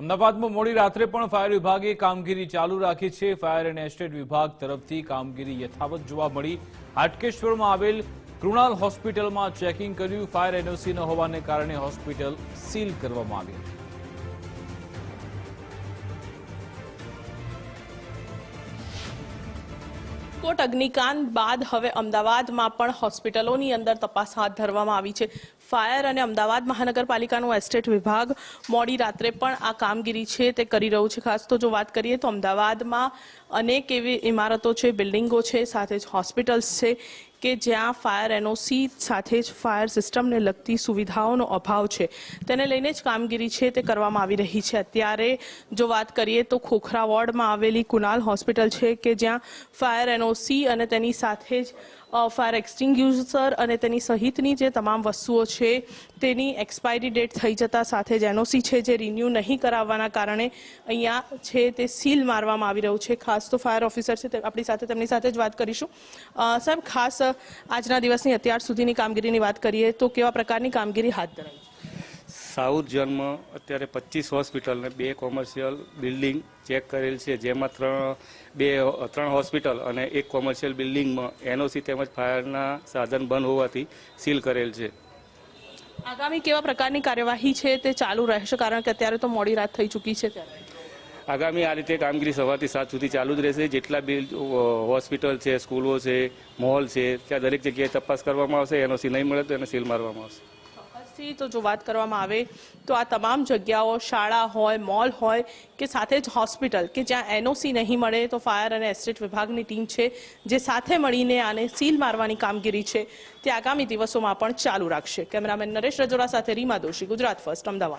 અમદાવાદમાં મોડી રાત્રે પણ ફાયર વિભાગે કામગીરી ચાલુ રાખી છે. ફાયર એન્ડ એસ્ટેટ વિભાગ તરફથી કામગીરી યથાવત જોવા મળી. હાટકેશ્વરમાં આવેલ કૃણાલ હોસ્પિટલમાં ચેકિંગ કર્યું. ફાયર એનઓસી ન હોવાને કારણે હોસ્પિટલ સીલ કરવામાં આવી હતી. કોટ અગ્નિકાંડ બાદ હવે અમદાવાદમાં પણ હોસ્પિટલોની અંદર તપાસ હાથ ધરવામાં આવી છે. ફાયર અને અમદાવાદ મહાનગરપાલિકાનું એસ્ટેટ વિભાગ મોડી રાત્રે પણ આ કામગીરી છે તે કરી રહ્યું છે. ખાસ તો જો વાત કરીએ તો અમદાવાદમાં અનેક એવી ઇમારતો છે, બિલ્ડિંગો છે, સાથે જ હોસ્પિટલ્સ છે. કે જ્યાં ફાયર એનઓસી સાથે જ ફાયર સિસ્ટમને લગતી સુવિધાઓનો અભાવ છે. તેને લઈને જ કામગીરી છે તે કરવામાં આવી રહી છે. અત્યારે જો વાત કરીએ તો ખોખરા વોર્ડમાં આવેલી કુનાલ હોસ્પિટલ છે કે જ્યાં ફાયર એનઓસી અને તેની સાથે જ ફાયર એક્સટિંગ્યુઝર અને તેની સહિતની જે તમામ વસ્તુઓ છે તેની એક્સપાયરી ડેટ થઈ જતા સાથે જ એનઓસી છે જે રિન્યૂ નહીં કરાવવાના કારણે અહીંયા છે તે સીલ મારવામાં આવી રહ્યું છે. ખાસ તો ફાયર ઓફિસર છે આપણી સાથે તેમની સાથે જ વાત કરીશું. સાહેબ, ખાસ આજના દિવસની અત્યાર સુધીની કામગીરીની વાત કરીએ તો કેવા પ્રકારની કામગીરી હાથ ધરાઈ સાઉથ ઝોનમાં અત્યારે પચીસ હોસ્પિટલને બે કોમર્શિયલ બિલ્ડિંગ ચેક કરેલ છે જેમાં ત્રણ બે ત્રણ હોસ્પિટલ અને એક કોમર્શિયલ બિલ્ડિંગમાં એનઓસી તેમજ ફાયરના સાધન બંધ હોવાથી સીલ કરેલ છે. આગામી કેવા પ્રકારની કાર્યવાહી છે તે ચાલુ રહેશે? કારણ કે અત્યારે તો મોડી રાત થઈ ચૂકી છે ત્યારે. આગામી આ રીતે કામગીરી સવારથી સાત સુધી ચાલુ જ રહેશે. જેટલા બિલ હોસ્પિટલ છે, સ્કૂલો છે, મોલ છે, ત્યાં દરેક જગ્યાએ તપાસ કરવામાં આવશે. એનઓસી નહીં મળે તો એને સીલ મારવામાં આવશે. ચોક્કસથી તો જો વાત કરવામાં આવે, તો આ તમામ જગ્યાઓ, શાળા હોય, મોલ હોય, કે સાથે જ હોસ્પિટલ, કે જ્યાં એનઓસી નહીં મળે, તો ફાયર અને એસ્ટેટ વિભાગની ટીમ છે, જે સાથે મળીને આને સીલ મારવાની કામગીરી છે, તે આગામી દિવસોમાં પણ ચાલુ રાખશે. કેમેરામેન નરેશ રજોડા સાથે રીમા દોશી, ગુજરાત ફર્સ્ટ, અમદાવાદ.